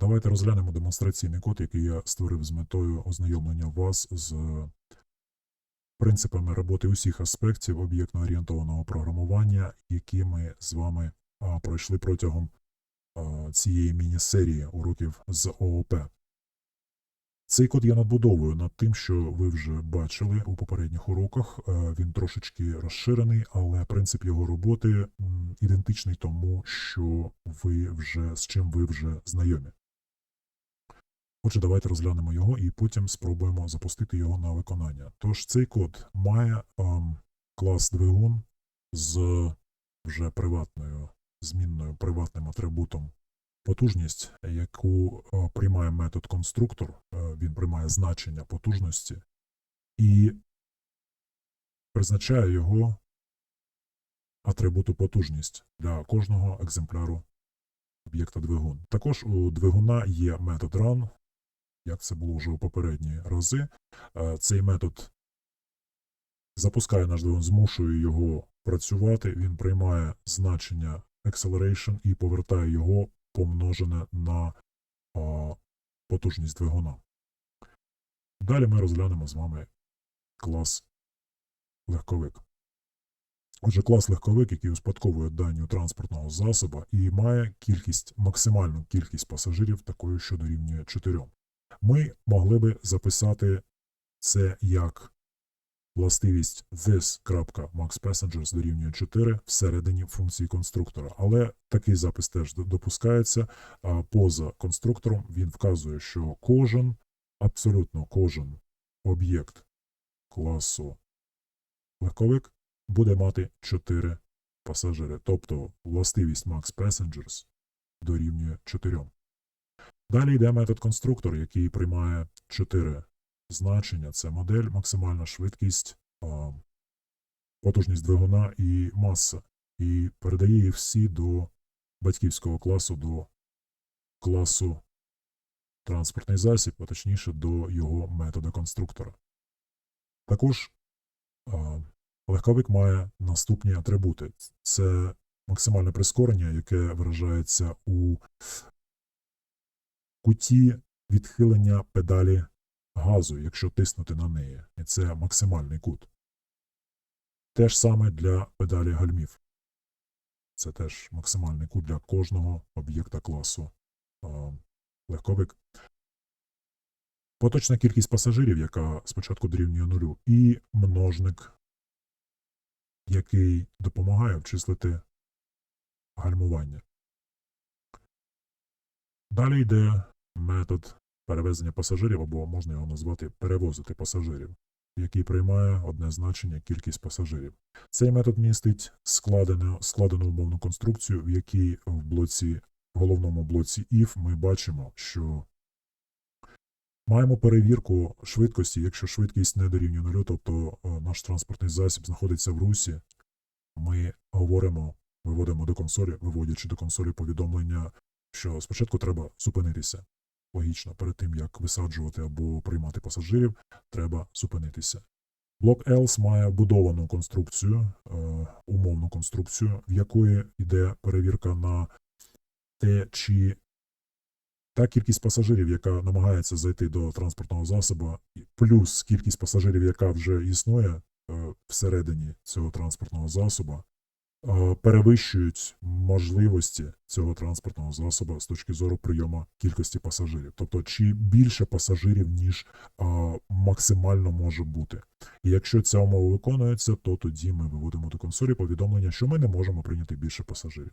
Давайте розглянемо демонстраційний код, який я створив з метою ознайомлення вас з принципами роботи усіх аспектів об'єктно-орієнтованого програмування, які ми з вами пройшли протягом цієї міні-серії уроків з ООП. Цей код я надбудовую над тим, що ви вже бачили у попередніх уроках. Він трошечки розширений, але принцип його роботи ідентичний тому, що ви вже з чим ви вже знайомі. Отже, давайте розглянемо його і потім спробуємо запустити його на виконання. Тож цей код має ем, клас двигун з вже приватною змінною приватним атрибутом потужність, яку е, приймає метод конструктор, е, він приймає значення потужності і призначає його атрибуту потужність для кожного екземпляру об'єкта двигун. Також у двигуна є метод run, як це було вже у попередні рази. Е, Цей метод запускає наш двигун, змушує його працювати. Він приймає значення acceleration і повертає його помножене на потужність двигуна. Далі ми розглянемо з вами клас легковик. Отже, клас легковик, який успадковує дані транспортного засоба і має кількість, максимальну кількість пасажирів, такою, що дорівнює 4. Ми могли би записати це як властивість this.maxPassengers дорівнює 4 всередині функції конструктора. Але такий запис теж допускається. А поза конструктором він вказує, що кожен, абсолютно кожен об'єкт класу легковик буде мати 4 пасажири. Тобто властивість MaxPassengers дорівнює 4. Далі йде метод конструктор, який приймає 4 значення. Це модель, максимальна швидкість, потужність двигуна і маса. І передає їх всі до батьківського класу, до класу транспортний засіб, а точніше до його метода конструктора. Також легковик має наступні атрибути. Це максимальне прискорення, яке виражається у куті відхилення педалі газу, якщо тиснути на неї. І це максимальний кут. Те ж саме для педалі гальмів. Це теж максимальний кут для кожного об'єкта класу легковик. Поточна кількість пасажирів, яка спочатку дорівнює нулю, і множник, який допомагає обчислити гальмування. Далі йде метод перевезення пасажирів, або можна його назвати перевозити пасажирів, який приймає одне значення кількість пасажирів. Цей метод містить складену, складену умовну конструкцію, в якій в блоці, в головному блоці if ми бачимо, що маємо перевірку швидкості, якщо швидкість не дорівнює нулю, тобто е, наш транспортний засіб знаходиться в русі, ми говоримо, виводимо до консолі, виводячи до консолі повідомлення, що спочатку треба зупинитися. Логічно, перед тим як висаджувати або приймати пасажирів, треба зупинитися. Блок else має будовану конструкцію, е, умовну конструкцію, в якої йде перевірка на те, чи та кількість пасажирів, яка намагається зайти до транспортного засобу, плюс кількість пасажирів, яка вже існує е, всередині цього транспортного засобу, перевищують можливості цього транспортного засобу з точки зору прийому кількості пасажирів. Тобто, чи більше пасажирів, ніж е, максимально може бути. І якщо ця умова виконується, то тоді ми виводимо до консолі повідомлення, що ми не можемо прийняти більше пасажирів.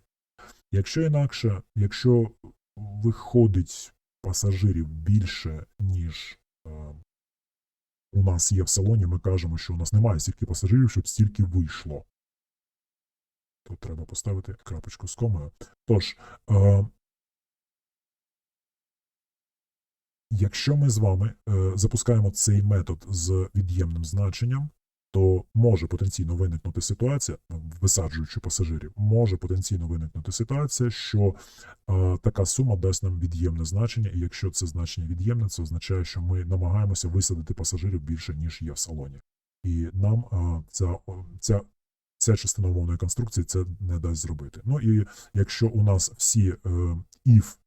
Якщо інакше, якщо виходить пасажирів більше, ніж е, у нас є в салоні, ми кажемо, що у нас немає стільки пасажирів, щоб стільки вийшло. Тут треба поставити крапочку з комою. Тож, е, якщо ми з вами е, запускаємо цей метод з від'ємним значенням, то може потенційно виникнути ситуація, висаджуючи пасажирів, може потенційно виникнути ситуація, що е, така сума дасть нам від'ємне значення, і якщо це значення від'ємне, це означає, що ми намагаємося висадити пасажирів більше, ніж є в салоні. І нам е, ця, ця, ця частина умовної конструкції це не дасть зробити. Ну і якщо у нас всі е, if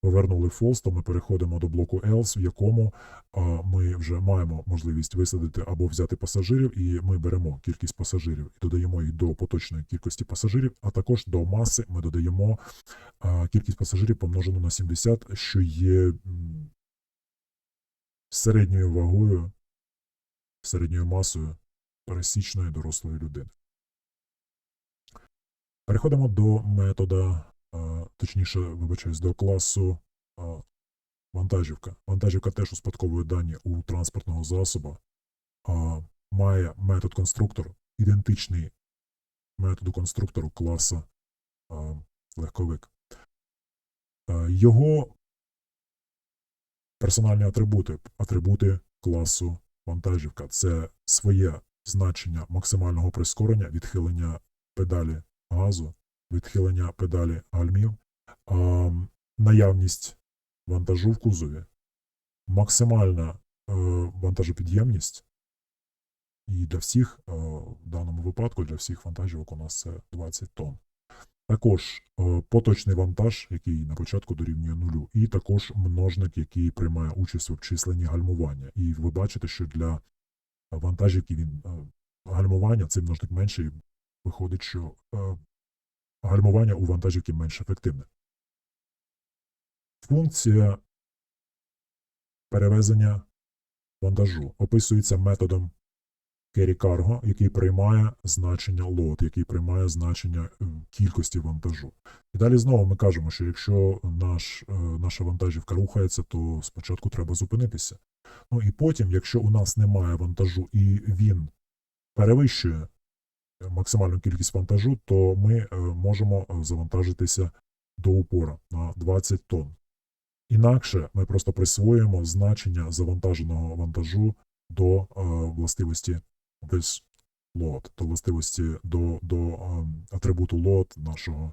повернули false, то ми переходимо до блоку else, в якому а, ми вже маємо можливість висадити або взяти пасажирів, і ми беремо кількість пасажирів і додаємо їх до поточної кількості пасажирів, а також до маси ми додаємо а, кількість пасажирів помножену на 70, що є середньою вагою, середньою масою пересічної дорослої людини. Переходимо до метода, точніше, вибачаюсь, до класу вантажівка. Вантажівка теж успадковує дані у транспортного засоба, має метод конструктор, ідентичний методу конструктору класа легковик. Його персональні атрибути, атрибути класу вантажівка це своє значення максимального прискорення, відхилення педалі газу, відхилення педалі гальмів, а, наявність вантажу в кузові, максимальна е, вантажопідємність. І для всіх, е, в даному випадку, для всіх вантажівок у нас це 20 тонн. Також е, поточний вантаж, який на початку дорівнює нулю, і також множник, який приймає участь в обчисленні гальмування. І ви бачите, що для вантажівки він гальмування, цей множник менший, виходить, що е, гальмування у вантажівки менш ефективне. Функція перевезення вантажу описується методом carry cargo, який приймає значення load, який приймає значення е, кількості вантажу. І далі знову ми кажемо, що якщо наш, е, наша вантажівка рухається, то спочатку треба зупинитися. Ну і потім, якщо у нас немає вантажу і він перевищує максимальну кількість вантажу, то ми е, можемо е, завантажитися до упора на 20 тонн. Інакше ми просто присвоюємо значення завантаженого вантажу до е, властивості this load, до властивості до, до е, атрибуту load нашого,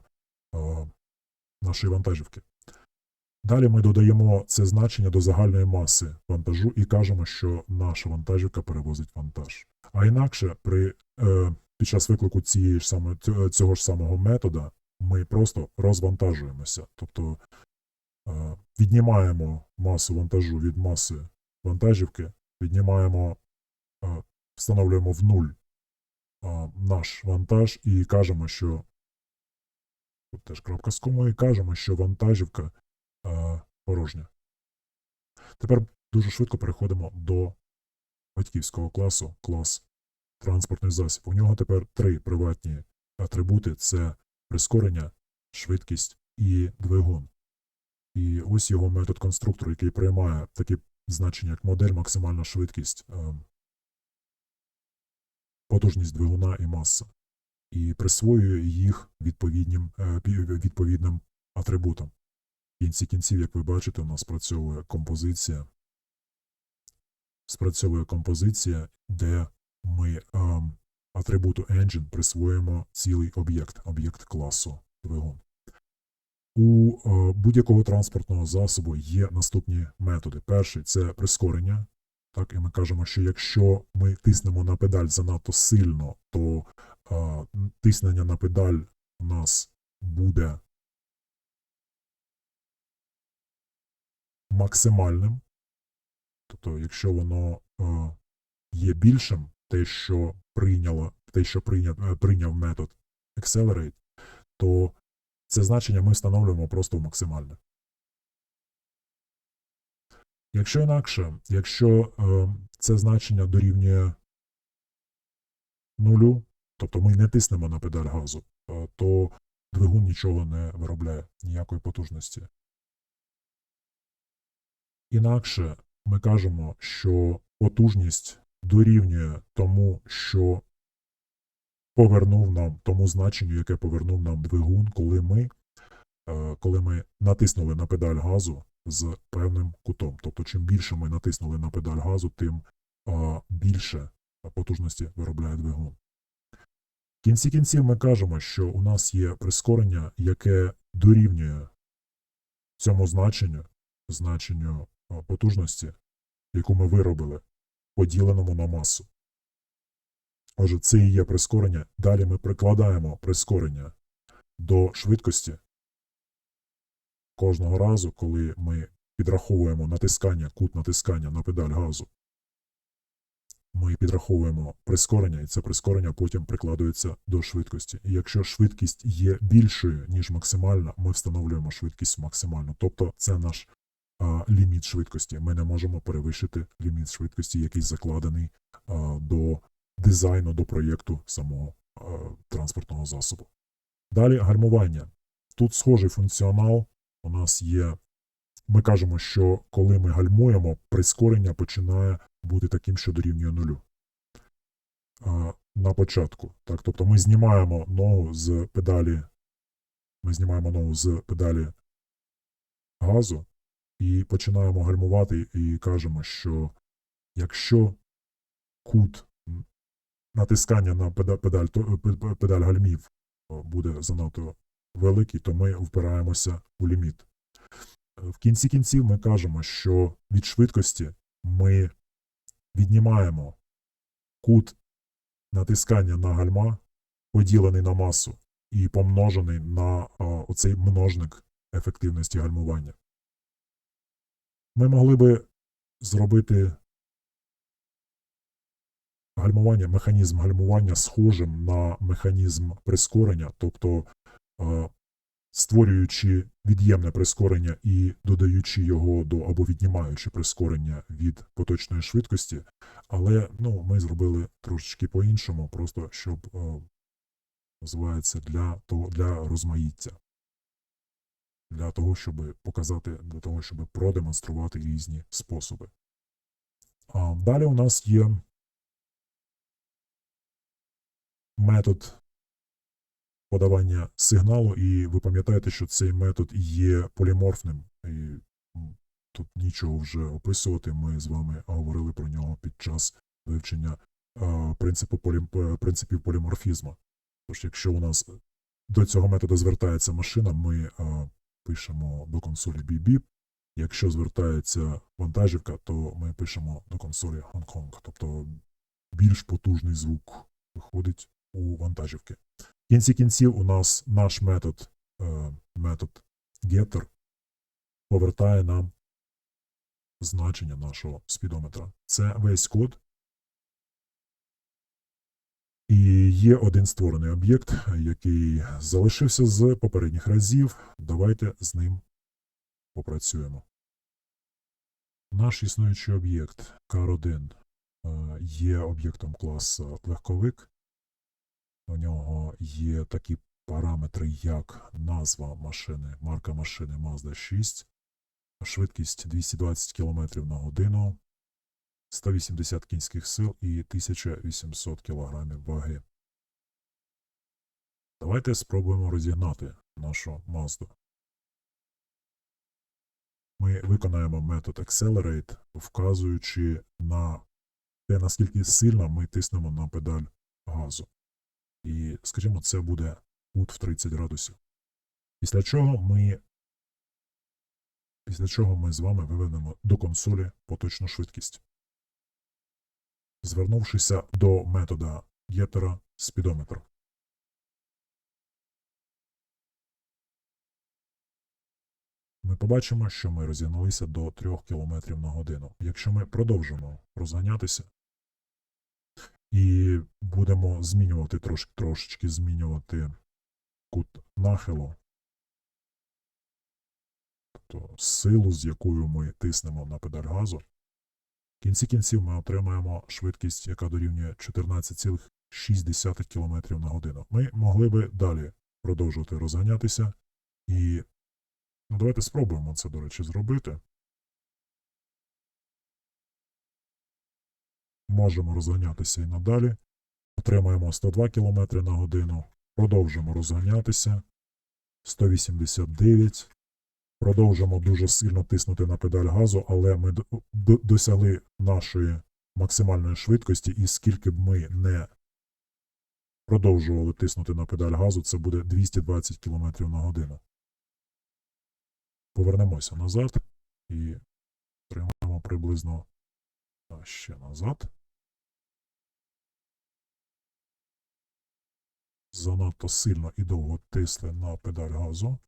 е, нашої вантажівки. Далі ми додаємо це значення до загальної маси вантажу і кажемо, що наша вантажівка перевозить вантаж. А інакше при, е, під час виклику цієї ж саме, цього- ж самого метода ми просто розвантажуємося. Тобто е, віднімаємо масу вантажу від маси вантажівки, віднімаємо, е, встановлюємо в нуль е, наш вантаж і кажемо, що тут теж крапка з комою, і кажемо, що вантажівка порожня. Тепер дуже швидко переходимо до батьківського класу, клас транспортний засіб. У нього тепер три приватні атрибути: це прискорення, швидкість і двигун. І ось його метод конструктору, який приймає такі значення, як модель, максимальна швидкість, е, потужність двигуна і маса, і присвоює їх відповідним, е, відповідним атрибутам. В кінці кінців, як ви бачите, у нас спрацьовує композиція. Спрацьовує композиція, де ми ем, атрибуту engine присвоїмо цілий об'єкт, об'єкт класу двигун. У е, будь-якого транспортного засобу є наступні методи. Перший це прискорення. Так, і ми кажемо, що якщо ми тиснемо на педаль занадто сильно, то е, тиснення на педаль у нас буде максимальним. Тобто, якщо воно е, є більшим, те, що прийняло, те, що прийняв, е, прийняв метод Accelerate, то це значення ми встановлюємо просто в максимальне. Якщо інакше, якщо е, це значення дорівнює нулю, тобто ми не тиснемо на педаль газу, е, то двигун нічого не виробляє, ніякої потужності. Інакше ми кажемо, що потужність дорівнює тому, що повернув нам тому значенню, яке повернув нам двигун, коли ми, е, коли ми натиснули на педаль газу з певним кутом. Тобто, чим більше ми натиснули на педаль газу, тим е, більше потужності виробляє двигун. В кінці кінців ми кажемо, що у нас є прискорення, яке дорівнює цьому значенню, значенню е, потужності, яку ми виробили, поділеному на масу. Отже, це і є прискорення. Далі ми прикладаємо прискорення до швидкості, кожного разу, коли ми підраховуємо натискання, кут натискання на педаль газу, ми підраховуємо прискорення, і це прискорення потім прикладується до швидкості. І якщо швидкість є більшою, ніж максимальна, ми встановлюємо швидкість максимальну. Тобто це наш а, ліміт швидкості. Ми не можемо перевищити ліміт швидкості, який закладений а, до дизайну, до проєкту самого а, транспортного засобу. Далі гальмування. Тут схожий функціонал. У нас є. Ми кажемо, що коли ми гальмуємо, прискорення починає бути таким, що дорівнює нулю. А, на початку. Так, тобто ми знімаємо ногу з педалі. Ми знімаємо ногу з педалі газу і починаємо гальмувати і кажемо, що якщо кут натискання на педаль, то- педаль гальмів буде занадто великий, то ми впираємося у ліміт. В кінці кінців ми кажемо, що від швидкості ми віднімаємо кут натискання на гальма, поділений на масу, і помножений на оцей множник ефективності гальмування. Ми могли би зробити гальмування, механізм гальмування схожим на механізм прискорення, тобто е, створюючи від'ємне прискорення і додаючи його до або віднімаючи прискорення від поточної швидкості, але ну, ми зробили трошечки по-іншому, просто щоб е, називається для того для розмаїття. Для того, щоб показати, для того, щоб продемонструвати різні способи. А далі у нас є метод подавання сигналу, і ви пам'ятаєте, що цей метод є поліморфним. І тут нічого вже описувати. Ми з вами говорили про нього під час вивчення принципу полі, принципів поліморфізму. Тож, якщо у нас до цього методу звертається машина, ми пишемо до консолі BBIP. Якщо звертається вантажівка, то ми пишемо до консолі Hong Тобто більш потужний звук виходить у вантажівки. В кінці кінців у нас наш метод, е, метод getter повертає нам значення нашого спідометра. Це весь код. І є один створений об'єкт, який залишився з попередніх разів. Давайте з ним попрацюємо. Наш існуючий об'єкт CAR1 е, є об'єктом класу легковик. У нього є такі параметри, як назва машини, марка машини Mazda 6, швидкість 220 км на годину, 180 кінських сил і 1800 кг ваги. Давайте спробуємо розігнати нашу Mazda. Ми виконаємо метод Accelerate, вказуючи на те, наскільки сильно ми тиснемо на педаль газу. І, скажімо, це буде кут в 30 градусів. Після чого ми після чого ми з вами виведемо до консолі поточну швидкість. Звернувшися до метода гетера спідометр. Ми побачимо, що ми розігналися до 3 км на годину. Якщо ми продовжимо розганятися, і будемо змінювати трош, трошечки змінювати кут нахилу, тобто силу, з якою ми тиснемо на педаль газу. В кінці кінців ми отримаємо швидкість, яка дорівнює 14,6 км на годину. Ми могли би далі продовжувати розганятися, і ну, давайте спробуємо це, до речі, зробити. можемо розганятися і надалі. Отримаємо 102 км на годину. Продовжимо розганятися. 189. Продовжимо дуже сильно тиснути на педаль газу, але ми досягли нашої максимальної швидкості, і скільки б ми не продовжували тиснути на педаль газу, це буде 220 км на годину. Повернемося назад і отримаємо приблизно ще назад. Занадто сильно і довго тисли на педаль газу.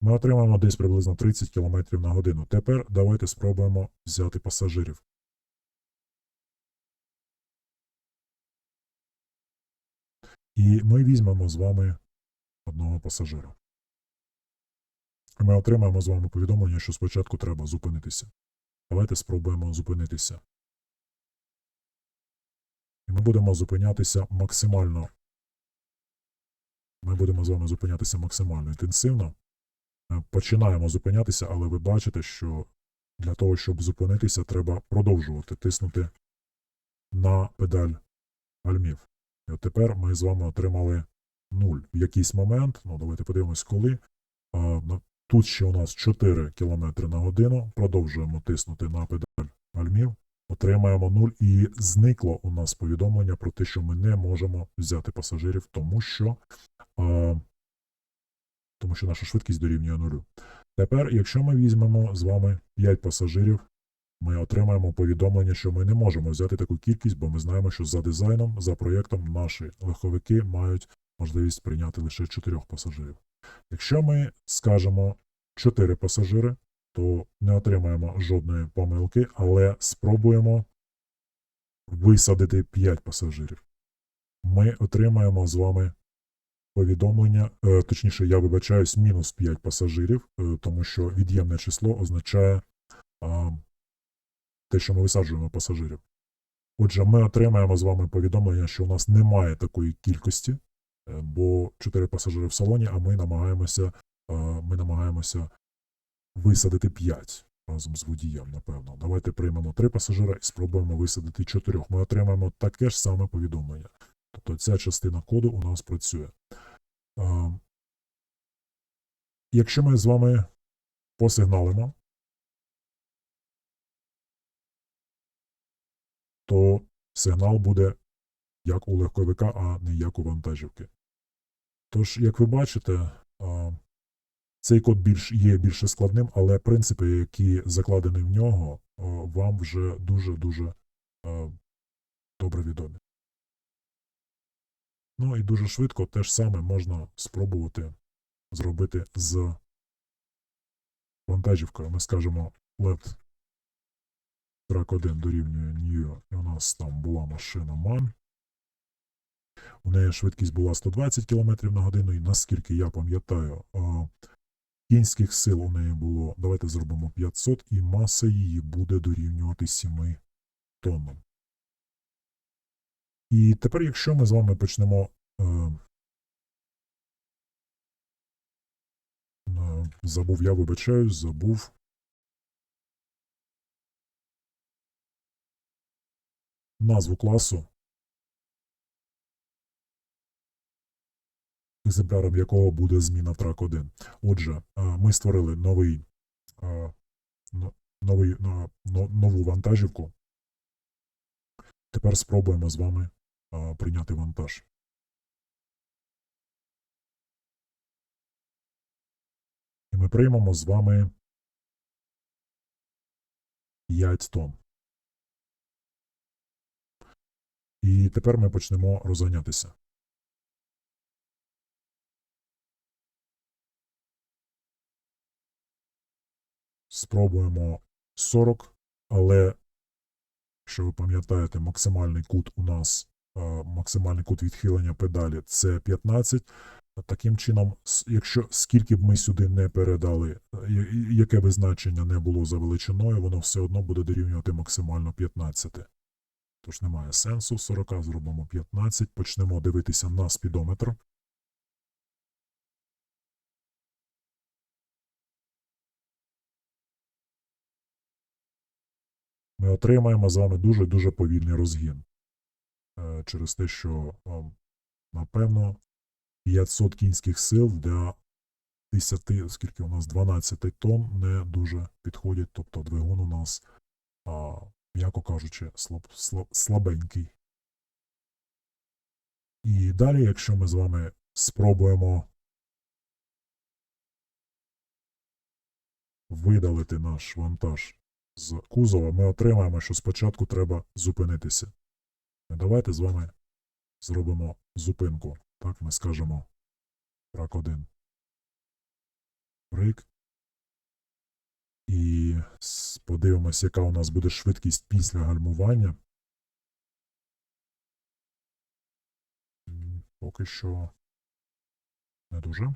Ми отримаємо десь приблизно 30 км на годину. Тепер давайте спробуємо взяти пасажирів. І ми візьмемо з вами одного пасажира. Ми отримаємо з вами повідомлення, що спочатку треба зупинитися. Давайте спробуємо зупинитися. І ми будемо зупинятися максимально. Ми будемо з вами зупинятися максимально інтенсивно. Е, Починаємо зупинятися, але ви бачите, що для того, щоб зупинитися, треба продовжувати тиснути на педаль гальмів. І от тепер ми з вами отримали 0 в якийсь момент. Ну, давайте подивимось, коли. Тут ще у нас 4 км на годину. Продовжуємо тиснути на педаль гальмів. Отримаємо 0 і зникло у нас повідомлення про те, що ми не можемо взяти пасажирів, тому що, а, тому що наша швидкість дорівнює нулю. Тепер, якщо ми візьмемо з вами 5 пасажирів, ми отримаємо повідомлення, що ми не можемо взяти таку кількість, бо ми знаємо, що за дизайном, за проєктом наші легковики мають можливість прийняти лише 4 пасажирів. Якщо ми скажемо 4 пасажири, то не отримаємо жодної помилки, але спробуємо висадити 5 пасажирів. Ми отримаємо з вами повідомлення, е, точніше, я вибачаюсь, мінус 5 пасажирів, е, тому що від'ємне число означає те, що ми висаджуємо пасажирів. Отже, ми отримаємо з вами повідомлення, що у нас немає такої кількості, е, бо 4 пасажири в салоні, а ми намагаємося, ми намагаємося висадити 5 разом з водієм, напевно. Давайте приймемо 3 пасажира і спробуємо висадити 4. Ми отримаємо таке ж саме повідомлення. Тобто ця частина коду у нас працює. Е, Якщо ми з вами посигналимо, то сигнал буде як у легковика, а не як у вантажівки. Тож, як ви бачите, цей код більш, є більше складним, але принципи, які закладені в нього, вам вже дуже-дуже добре відомі. Ну і дуже швидко те ж саме можна спробувати зробити з вантажівкою. Ми скажемо left Трак 1 дорівнює New, і у нас там була машина MAN. У неї швидкість була 120 км на годину, і наскільки я пам'ятаю, кінських сил у неї було, давайте зробимо 500, і маса її буде дорівнювати 7 тоннам. І тепер, якщо ми з вами почнемо е, забув, я вибачаюсь, забув. назву класу, екземпляром якого буде зміна трак 1. Отже, е, ми створили новий, е, новий, но- но- нову вантажівку. Тепер спробуємо з вами прийняти вантаж. І ми приймемо з вами 5 тонн. І тепер ми почнемо розганятися. Спробуємо 40, але, якщо ви пам'ятаєте, максимальний кут у нас, максимальний кут відхилення педалі це 15. Таким чином, якщо скільки б ми сюди не передали, е, яке би значення не було за величиною, воно все одно буде дорівнювати максимально 15. Тож немає сенсу. 40 зробимо 15. Почнемо дивитися на спідометр. Ми отримаємо з вами дуже-дуже повільний розгін. Через те, що, напевно, 500 кінських сил для 10, оскільки у нас 12 тонн, не дуже підходять. Тобто двигун у нас, м'яко кажучи, слаб, слаб, слабенький. І далі, якщо ми з вами спробуємо видалити наш вантаж з кузова, ми отримаємо, що спочатку треба зупинитися. Давайте з вами зробимо зупинку. Так, ми скажемо трак 1. брейк. І подивимось, яка у нас буде швидкість після гальмування. Поки що не дуже.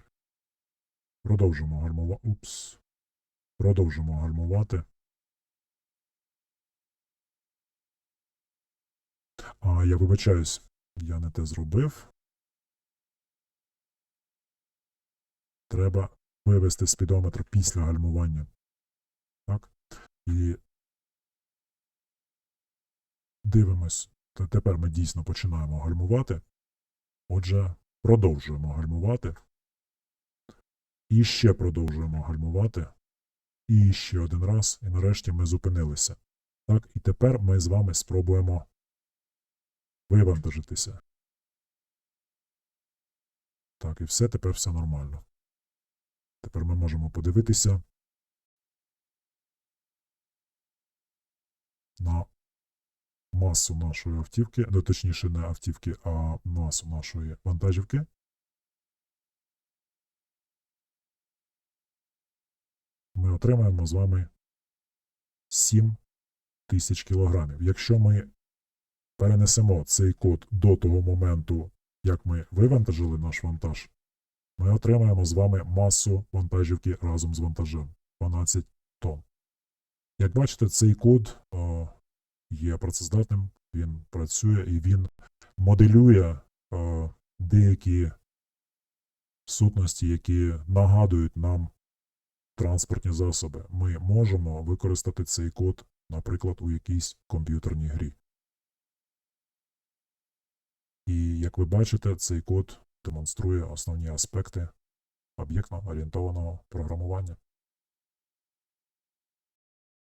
Продовжимо гальмувати. Упс. Продовжимо гальмувати. А, я вибачаюсь, я не те зробив. Треба вивести спідометр після гальмування. Так? І дивимось. Та Тепер ми дійсно починаємо гальмувати. Отже, продовжуємо гальмувати. І ще продовжуємо гальмувати. І ще один раз. І нарешті ми зупинилися. Так, і тепер ми з вами спробуємо вивантажитися. Так, і все, тепер все нормально. Тепер ми можемо подивитися на масу нашої автівки, ну точніше не автівки, а масу нашої вантажівки. Ми отримаємо з вами 7 тисяч кілограмів. Якщо ми перенесемо цей код до того моменту, як ми вивантажили наш вантаж, ми отримаємо з вами масу вантажівки разом з вантажем 12 тонн. Як бачите, цей код е, є працездатним, він працює і він моделює е, деякі сутності, які нагадують нам транспортні засоби. Ми можемо використати цей код, наприклад, у якійсь комп'ютерній грі. І як ви бачите, цей код демонструє основні аспекти об'єктно орієнтованого програмування.